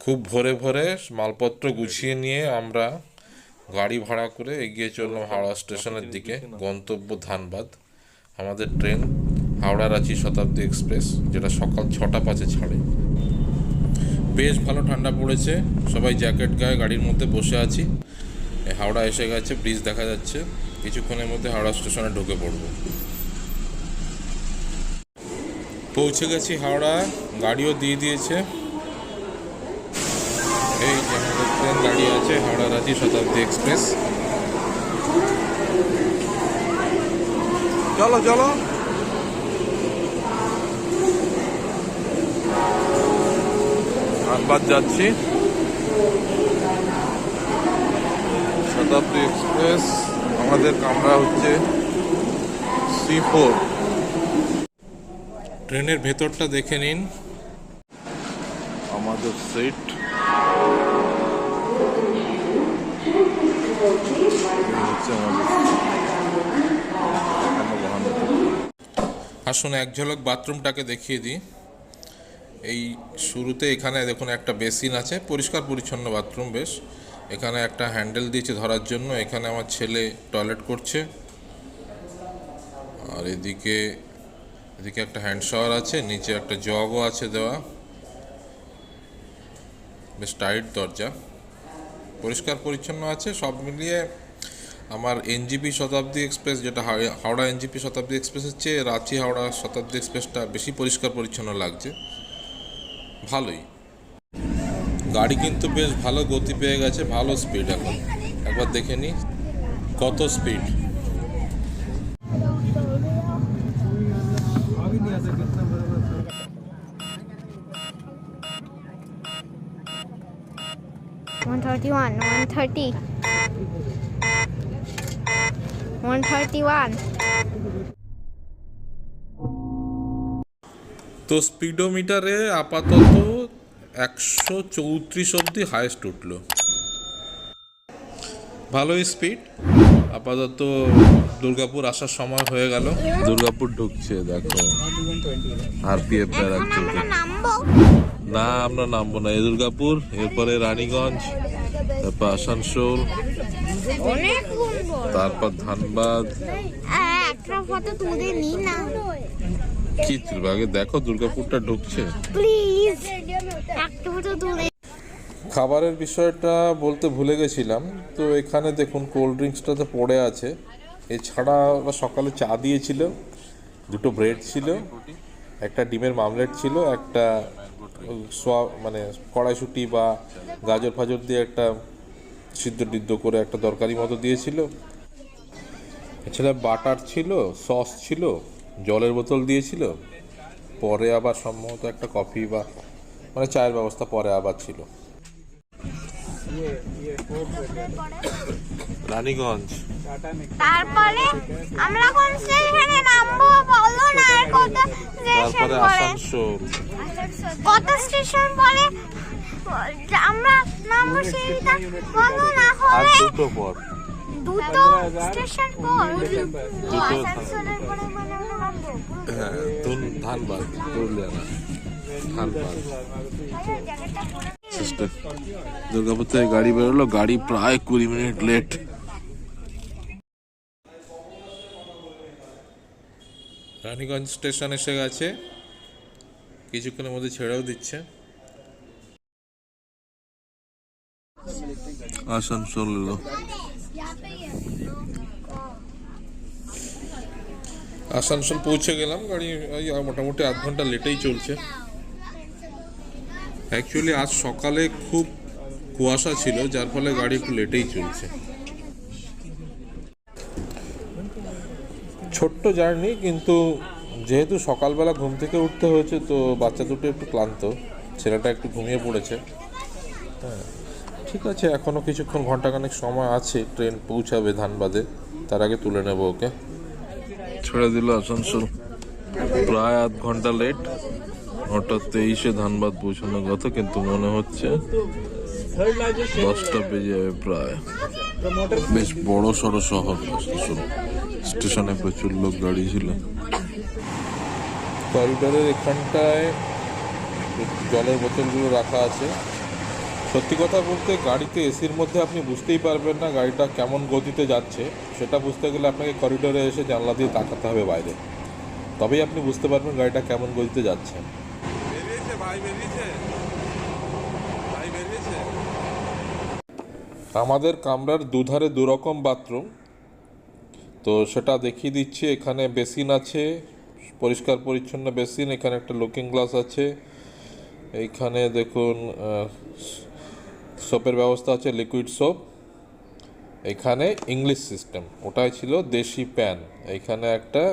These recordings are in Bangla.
খুব ভোরে ভোরে মালপত্র গুছিয়ে নিয়ে আমরা গাড়ি ভাড়া করে এগিয়ে চললাম হাওড়া স্টেশনের দিকে, গন্তব্য ধানবাদ। আমাদের ট্রেন হাওড়া রাঁচি শতাব্দী এক্সপ্রেস, যেটা সকাল ছটা পাঁচে ছাড়ে। বেশ ভালো ঠান্ডা পড়েছে, সবাই জ্যাকেট গায়ে গাড়ির মধ্যে বসে আছি। হাওড়া এসে গেছে, ব্রিজ দেখা যাচ্ছে। কিছুক্ষণের মধ্যে হাওড়া স্টেশনে ঢুকে পড়ব। পৌঁছে গেছি হাওড়া, গাড়িও দিয়ে দিয়েছে। দাঁড়িয়ে আছে হাওড়া রাঁচি শতাব্দী এক্সপ্রেস। চলো চলো। ধানবাদ যাচ্ছি। শতাব্দী এক্সপ্রেস আমাদের কামরা হচ্ছে সি ফোর। ট্রেনের ভেতরটা দেখে নিন। আমাদের সিট। আসুন এক ঝলক বাথরুমটাকে দেখিয়ে দিই। এই শুরুতে এখানে দেখুন একটা বেসিন আছে, পরিষ্কার পরিচ্ছন্ন বাথরুম বেশ। এখানে একটা হ্যান্ডেল দিয়েছে ধরার জন্য, এখানে আমার ছেলে টয়লেট করছে। আর এদিকে এদিকে একটা হ্যান্ড শাওয়ার আছে, নিচে একটা জগও আছে দেওয়া। বেশ টাইট দরজা। পরিষ্কার পরিচ্ছন্ন আছে, সব মিলিয়ে আমার এনজিপি শতাব্দী এক্সপ্রেস যেটা হাওড়া- এনজিপি শতাব্দী এক্সপ্রেসের চেয়ে রাঁচি হাওড়া শতাব্দী এক্সপ্রেসটা বেশি পরিষ্কার পরিচ্ছন্ন লাগছে। ভালোই। গাড়ি কিন্তু বেশ ভালো গতি পেয়ে গেছে ভালো স্পিড এখন। একবার দেখে নি কত speed One thirty-one, one thirty, তো স্পিডোমিটারে আপাতত একশো চৌত্রিশ অবধি হাইস্ট উঠল। ভালোই স্পিড আপাতত দুর্গাপুর আসার সময় হয়ে গেল। দুর্গাপুর ঢুকছে দেখো। আরপিএফ না আমরা নামবো না। এই দুর্গাপুর এরপরে রানীগঞ্জ তারপর আসানসোল তারপর ধানবাদ। একটা ফটো তুলে নি না। কি তুলবে? আগে দেখো দুর্গাপুরটা ঢুকছে। প্লিজ একটা ফটো তুলে। খাবারের বিষয়টা বলতে ভুলে গেছিলাম। তো এখানে দেখুন কোল্ড ড্রিঙ্কসটা তো পড়ে আছে। এছাড়া ওরা সকালে চা দিয়েছিল দুটো ব্রেড ছিল একটা ডিমের মামলেট ছিল একটা সোয়া মানে কড়াইশুটি বা গাজর ফাজর দিয়ে একটা সিদ্ধ টিদ্ধ করে একটা তরকারি মতো দিয়েছিল। এছাড়া বাটার ছিল, সস ছিল, জলের বোতল দিয়েছিল। পরে আবার সম্ভবত একটা কফি বা মানে চায়ের ব্যবস্থা পরে আবার ছিল। রানীগঞ্জ। তারপরে আমরা কোন স্টেশনে নামবো বলো না আর কত স্টেশন পরে? কত স্টেশন পরে? আমরা নামবো সেইটা বলো না হবে। দুটো পর দুটো স্টেশন পর। আসানসোলের পরে মানে আমরা নামবো। হ্যাঁ ধুন- ধানবাদ পুরুলিয়া ধানবাদ। সিস্টার দুর্গাপুর থেকে গাড়ি বেরোলো গাড়ি প্রায় কুড়ি মিনিট লেট রানীগঞ্জ স্টেশন এসে গেছে। কিছুক্ষণের মধ্যে ছেড়েও দিচ্ছে। আসানসোল এলো। আসানসোল পৌঁছে গেলাম গাড়ি মোটামুটি আধ ঘণ্টা লেটেই চলছে। অ্যাকচুয়ালি আজ সকালে খুব কুয়াশা ছিল যার ফলে গাড়ি একটু লেটেই চলছে। ছোট্ট জার্নি কিন্তু যেহেতু সকালবেলা ঘুম থেকে উঠতে হয়েছে তো বাচ্চা দুটো একটু ক্লান্ত। ছেলেটা একটু ঘুমিয়ে পড়েছে। হ্যাঁ ঠিক আছে এখনও কিছুক্ষণ ঘন্টাখানেক সময় আছে ট্রেন পৌঁছাবে ধানবাদে। তার আগে তুলে নেব ওকে। ছেড়ে দিল আসানসোল। প্রায় আধ ঘণ্টা লেট নটা তেইশে ধানবাদ পৌঁছানোর কথা কিন্তু মনে হচ্ছে দশটা বেজে যাবে প্রায়। বেশ বড় সড়ো শহর আসানসোল স্টেশনে প্রচুর লোক গাড়ি ছিল। করিডোরের এখানটায় জলের বোতলগুলো রাখা আছে। সত্যি কথা বলতে গাড়িতে এসির মধ্যে আপনি বুঝতেই পারবেন না গাড়িটা কেমন গতিতে যাচ্ছে। সেটা বুঝতে গেলে আপনাকে করিডোরে এসে জানলা দিয়ে তাকাতে হবে বাইরে। তবেই আপনি বুঝতে পারবেন গাড়িটা কেমন গতিতে যাচ্ছে। আমাদের কামরার দুধারে দুরকম বাথরুম। তো সেটা দেখিয়ে দিচ্ছি, এখানে বেসিন আছে, পরিষ্কার পরিচ্ছন্ন বেসিন, এখানে একটা লুকিং গ্লাস আছে। এইখানে দেখুন সোপের ব্যবস্থা আছে লিকুইড সোপ এখানে ইংলিশ সিস্টেম ওটাই ছিল দেশি প্যান এইখানে একটা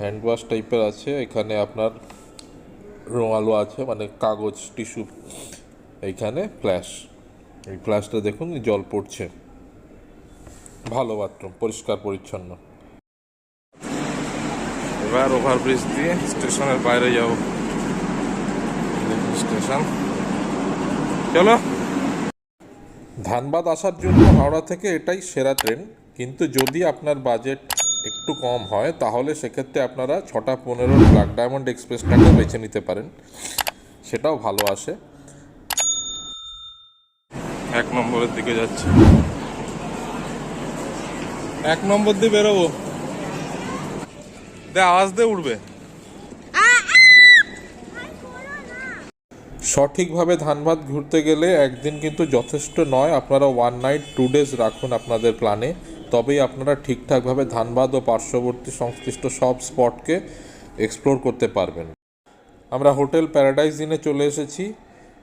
হ্যান্ড ওয়াশ টাইপের আছে, এখানে আপনার রুমালও আছে মানে কাগজ টিস্যু এইখানে ফ্ল্যাশ। এই ফ্ল্যাশটা দেখুন জল পড়ছে। ভালো বাথরুম পরিষ্কার পরিচ্ছন্ন। এবার ওভারব্রিজ দিয়ে স্টেশনের বাইরে যাব। স্টেশন। চলো। ধানবাদ আসার জন্য হাওড়া থেকে এটাই সেরা ট্রেন কিন্তু যদি আপনার বাজেট একটু কম হয় তাহলে সেক্ষেত্রে আপনারা ছটা পনেরো ব্ল্যাক ডায়মন্ড এক্সপ্রেসটাকে বেছে নিতে পারেন। সেটাও ভালো আসে। এক নম্বরের দিকে যাচ্ছে। এক নম্বর দিয়ে বেরোবো। দে আওয়াজ দিয়ে উঠবে সঠিকভাবে ধানবাদ ঘুরতে গেলে একদিন কিন্তু যথেষ্ট নয়। আপনারা ওয়ান নাইট টু ডেজ রাখুন আপনাদের প্ল্যানে তবেই আপনারা ঠিকঠাকভাবে ধানবাদ ও পার্শ্ববর্তী সংশ্লিষ্ট সব স্পটকে এক্সপ্লোর করতে পারবেন। আমরা হোটেল প্যারাডাইজ দিনে চলে এসেছি।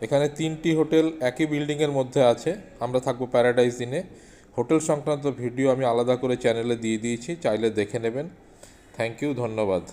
এখানে তিনটি হোটেল একই বিল্ডিংয়ের মধ্যে আছে। আমরা থাকব প্যারাডাইজ দিনে। হোটেল সংক্রান্ত ভিডিও আমি আলাদা করে চ্যানেলে দিয়ে দিয়েছি, চাইলে দেখে নেবেন। থ্যাংক ইউ ধন্যবাদ।